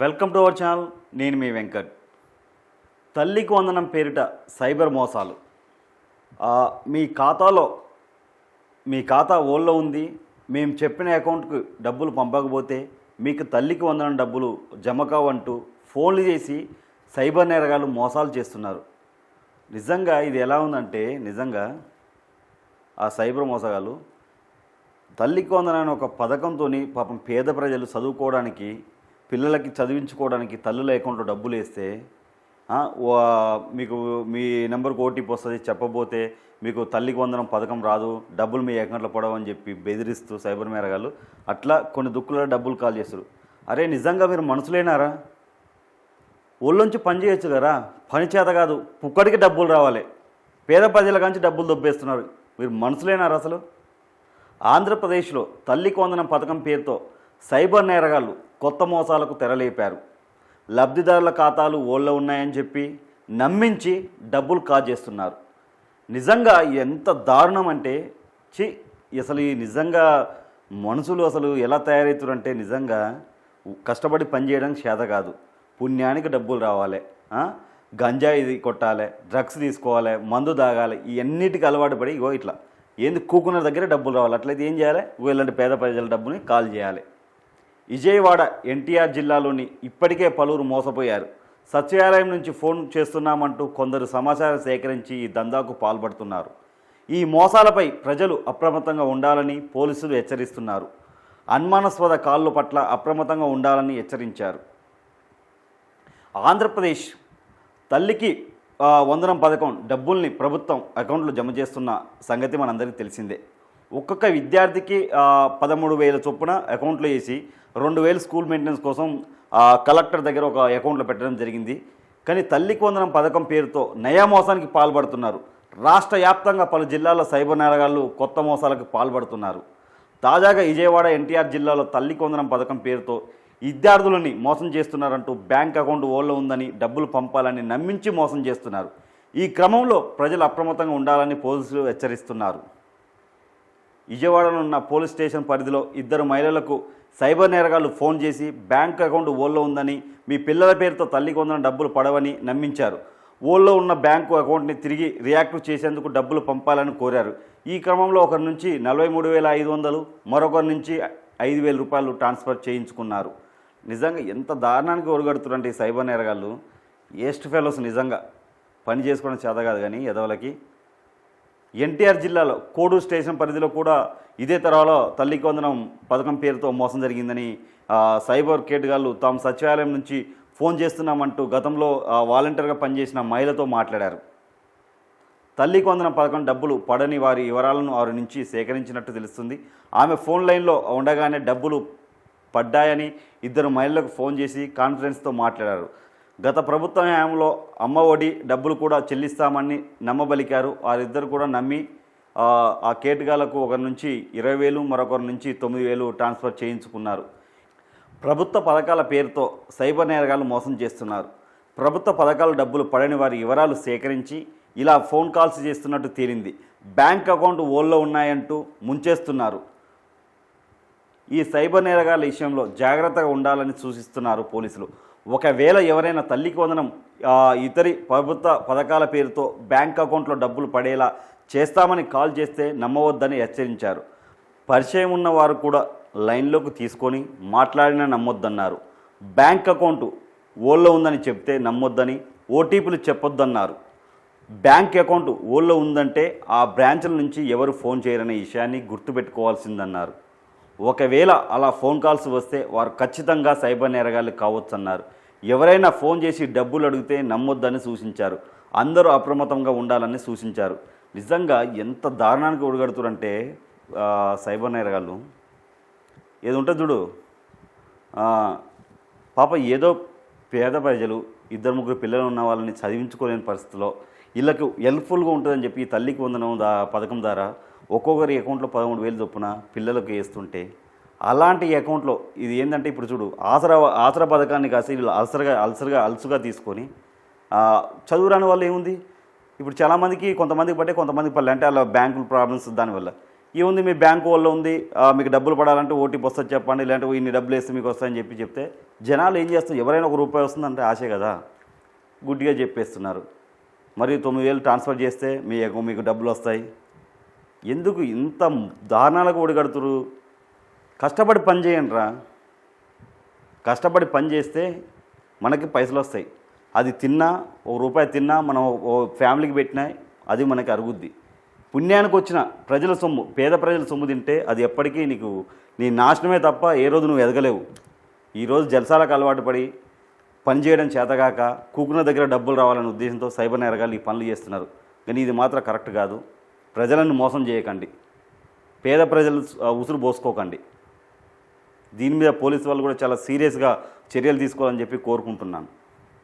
Welcome to our channel. నేను మీ వెంకట్. తల్లికి వందనం పేరిట సైబర్ మోసాలు. మీ ఖాతాలో మీ ఖాతా ఓల్లో ఉంది. మేము చెప్పిన అకౌంట్కు డబ్బులు పంపకపోతే మీకు తల్లికి వందనం డబ్బులు జమ కావంటూ ఫోన్లు చేసి సైబర్ నేరగాలు మోసాలు చేస్తున్నారు. నిజంగా ఇది ఎలా ఉందంటే నిజంగా ఆ సైబర్ మోసగాళ్ళు తల్లికి వందనని ఒక పథకంతో పాపం పేద ప్రజలు చదువుకోవడానికి పిల్లలకి చదివించుకోవడానికి తల్లుల అకౌంట్లో డబ్బులు వేస్తే మీకు మీ నెంబర్కి ఓటీపీ వస్తుంది చెప్పబోతే మీకు తల్లికి వందనం పథకం రాదు డబ్బులు మీ అకౌంట్లో పడవని చెప్పి బెదిరిస్తూ సైబర్ మేరగాళ్ళు అట్లా కొన్ని దుక్కులలో డబ్బులు కాల్ చేస్తారు. అరే నిజంగా మీరు మనసులేనారా ఊళ్ళోంచి పని చేయొచ్చు కదా? పని చేత కాదు పుక్కడికి డబ్బులు రావాలి. పేద ప్రజల కాంచి డబ్బులు దొబ్బేస్తున్నారు. మీరు మనసులేనారా అసలు? ఆంధ్రప్రదేశ్లో తల్లికి వందనం పథకం పేరుతో సైబర్ నేరగాళ్ళు కొత్త మోసాలకు తెరలేపారు. లబ్ధిదారుల ఖాతాలు ఓళ్ళో ఉన్నాయని చెప్పి నమ్మించి డబ్బులు కాజేస్తున్నారు. నిజంగా ఎంత దారుణం అంటే చి అసలు ఈ నిజంగా మనుషులు అసలు ఎలా తయారవుతారంటే నిజంగా కష్టపడి పనిచేయడానికి చేత కాదు. పుణ్యానికి డబ్బులు రావాలి. గంజాయి కొట్టాలి డ్రగ్స్ తీసుకోవాలి మందు తాగాలి ఇవన్నిటికి అలవాటు పడి ఇగో ఇట్లా. ఏంది కూకున్న దగ్గర డబ్బులు రావాలి. అట్లయితే ఏం చేయాలి? ఇలాంటి పేద ప్రజల డబ్బుని కాల్ చేయాలి. విజయవాడ ఎన్టీఆర్ జిల్లాలోని ఇప్పటికే పలువురు మోసపోయారు. సచివాలయం నుంచి ఫోన్ చేస్తున్నామంటూ కొందరు సమాచారం సేకరించి ఈ దందాకు పాల్పడుతున్నారు. ఈ మోసాలపై ప్రజలు అప్రమత్తంగా ఉండాలని పోలీసులు హెచ్చరిస్తున్నారు. అనుమానాస్పద కాళ్ళు పట్ల అప్రమత్తంగా ఉండాలని హెచ్చరించారు. ఆంధ్రప్రదేశ్ తల్లికి వందనం పథకం డబ్బుల్ని ప్రభుత్వం అకౌంట్లో జమ చేస్తున్న సంగతి మనందరికీ తెలిసిందే. ఒక్కొక్క విద్యార్థికి పదమూడు వేల చొప్పున అకౌంట్లో వేసి రెండు వేలు స్కూల్ మెయింటెనెన్స్ కోసం కలెక్టర్ దగ్గర ఒక అకౌంట్లో పెట్టడం జరిగింది. కానీ తల్లికి వందనం పథకం పేరుతో నయా మోసానికి పాల్పడుతున్నారు. రాష్ట్ర వ్యాప్తంగా పలు జిల్లాల్లో సైబర్ నేరగాళ్ళు కొత్త మోసాలకు పాల్పడుతున్నారు. తాజాగా విజయవాడ ఎన్టీఆర్ జిల్లాలో తల్లి కొందనం పథకం పేరుతో విద్యార్థులని మోసం చేస్తున్నారంటూ బ్యాంక్ అకౌంట్ ఓళ్ళో ఉందని డబ్బులు పంపాలని నమ్మించి మోసం చేస్తున్నారు. ఈ క్రమంలో ప్రజలు అప్రమత్తంగా ఉండాలని పోలీసులు హెచ్చరిస్తున్నారు. విజయవాడలో ఉన్న పోలీస్ స్టేషన్ పరిధిలో ఇద్దరు మహిళలకు సైబర్ నేరగాళ్ళు ఫోన్ చేసి బ్యాంక్ అకౌంట్ ఓల్లో ఉందని మీ పిల్లల పేరుతో తల్లి కొందన డబ్బులు పడవని నమ్మించారు. ఓల్లో ఉన్న బ్యాంకు అకౌంట్ని తిరిగి రియాక్టివ్ చేసేందుకు డబ్బులు పంపాలని కోరారు. ఈ క్రమంలో ఒకరి నుంచి నలభై మూడు వేల ఐదు వందలు మరొకరి నుంచి ఐదు వేల రూపాయలు ట్రాన్స్ఫర్ చేయించుకున్నారు. నిజంగా ఎంత దారుణానికి ఒరగడుతురంటే ఈ సైబర్ నేరగాళ్ళు ఏస్ట్ ఫెలోస్ నిజంగా పని చేసుకోవడం చేత కాదు కానీ ఎదవలకి ఎన్టీఆర్ జిల్లాలో కోడూరు స్టేషన్ పరిధిలో కూడా ఇదే తరహాలో తల్లికి వందనం పథకం పేరుతో మోసం జరిగిందని సైబర్ కేటగాళ్ళు తాము సచివాలయం నుంచి ఫోన్ చేస్తున్నామంటూ గతంలో వాలంటీర్గా పనిచేసిన మహిళతో మాట్లాడారు. తల్లికి వందనం పథకం డబ్బులు పడని వారి వివరాలను వారి నుంచి సేకరించినట్టు తెలుస్తుంది. ఆమె ఫోన్ లైన్లో ఉండగానే డబ్బులు పడ్డాయని ఇద్దరు మహిళలకు ఫోన్ చేసి కాన్ఫరెన్స్తో మాట్లాడారు. గత ప్రభుత్వ హయాంలో అమ్మ ఒడి డబ్బులు కూడా చెల్లిస్తామని నమ్మబలికారు. వారిద్దరు కూడా నమ్మి ఆ, కేటగాలకు ఒకరి నుంచి ఇరవై వేలు మరొకరి నుంచి తొమ్మిది వేలు ట్రాన్స్ఫర్ చేయించుకున్నారు. ప్రభుత్వ పథకాల పేరుతో సైబర్ నేరగాళ్ళు మోసం చేస్తున్నారు. ప్రభుత్వ పథకాల డబ్బులు పడని వారి వివరాలు సేకరించి ఇలా ఫోన్ కాల్స్ చేస్తున్నట్టు తేలింది. బ్యాంక్ అకౌంట్ ఓల్లో ఉన్నాయంటూ ముంచేస్తున్నారు. ఈ సైబర్ నేరగాళ్ళ విషయంలో జాగ్రత్తగా ఉండాలని సూచిస్తున్నారు పోలీసులు. ఒకవేళ ఎవరైనా తల్లికి వందనం ఇతరి ప్రభుత్వ పథకాల పేరుతో బ్యాంక్ అకౌంట్లో డబ్బులు పడేలా చేస్తామని కాల్ చేస్తే నమ్మవద్దని హెచ్చరించారు. పరిచయం ఉన్న వారు కూడా లైన్లోకి తీసుకొని మాట్లాడినా నమ్మొద్దన్నారు. బ్యాంక్ అకౌంట్ ఓల్లో ఉందని చెప్తే నమ్మొద్దని ఓటీపీలు చెప్పొద్దన్నారు. బ్యాంక్ అకౌంట్ ఓల్లో ఉందంటే ఆ బ్రాంచ్ల నుంచి ఎవరు ఫోన్ చేయరనే విషయాన్ని గుర్తుపెట్టుకోవాల్సిందన్నారు. ఒకవేళ అలా ఫోన్ కాల్స్ వస్తే వారు ఖచ్చితంగా సైబర్ నేరగాళ్ళు కావచ్చన్నారు. ఎవరైనా ఫోన్ చేసి డబ్బులు అడిగితే నమ్మొద్దని సూచించారు. అందరూ అప్రమత్తంగా ఉండాలని సూచించారు. నిజంగా ఎంత దారుణానికి ఒడిగడుతురంటే సైబర్ నేరగాళ్ళు. ఏది ఉంటుంది చూడు. పాప ఏదో పేద ప్రజలు ఇద్దరు ముగ్గురు పిల్లలు ఉన్న వాళ్ళని చదివించుకోలేని పరిస్థితిలో వీళ్ళకు హెల్ప్ఫుల్గా ఉంటుందని చెప్పి తల్లికి వందనం దా పథకం ద్వారా ఒక్కొక్కరి అకౌంట్లో పదమూడు వేలు చొప్పున పిల్లలకు వేస్తుంటే అలాంటి అకౌంట్లో ఇది ఏంటంటే ఇప్పుడు చూడు ఆసరా ఆసరా పథకాన్ని కాసి వీళ్ళు అల్సరగా అల్సరగా అల్సుగా తీసుకొని చదువు రాని వల్ల ఏముంది? ఇప్పుడు చాలామందికి కొంతమందికి పట్టే కొంతమందికి పడలే. అంటే అలా బ్యాంకుల ప్రాబ్లమ్స్ దానివల్ల. ఏముంది? మీ బ్యాంకు వాళ్ళు ఉంది. మీకు డబ్బులు పడాలంటే ఓటీపీ వస్తుంది చెప్పండి లేదంటే ఇన్ని డబ్బులు వేస్తే మీకు వస్తాయని చెప్పి చెప్తే జనాలు ఏం చేస్తారు ఎవరైనా ఒక రూపాయి వస్తుందంటే ఆశే కదా. గుడ్డిగా చెప్పేస్తున్నారు. మరి తొమ్మిది వేలు ట్రాన్స్ఫర్ చేస్తే మీ మీకు డబ్బులు వస్తాయి. ఎందుకు ఇంత దారుణాలకు ఒడిగడుతురు? కష్టపడి పని చేయండిరా. కష్టపడి పని చేస్తే మనకి పైసలు వస్తాయి. అది తిన్నా ఒక రూపాయి తిన్నా మనం ఓ ఫ్యామిలీకి పెట్టినా అది మనకి అరుగుద్ది. పుణ్యానికి వచ్చిన ప్రజల సొమ్ము పేద ప్రజల సొమ్ము తింటే అది ఎప్పటికీ నీకు నీ నాశనమే తప్ప ఏ రోజు నువ్వు ఎదగలేవు. ఈరోజు జలసాలకు అలవాటు పడి పని చేయడం చేతగాక కూకున దగ్గర డబ్బులు రావాలనే ఉద్దేశంతో సైబర్ నేరగాలు ఈ పనులు చేస్తున్నారు. కానీ ఇది మాత్రం కరెక్ట్ కాదు. ప్రజలను మోసం చేయకండి. పేద ప్రజలు ఉసురు పోసుకోకండి. దీని మీద పోలీసు వాళ్ళు కూడా చాలా సీరియస్గా చర్యలు తీసుకోవాలని చెప్పి కోరుకుంటున్నాను.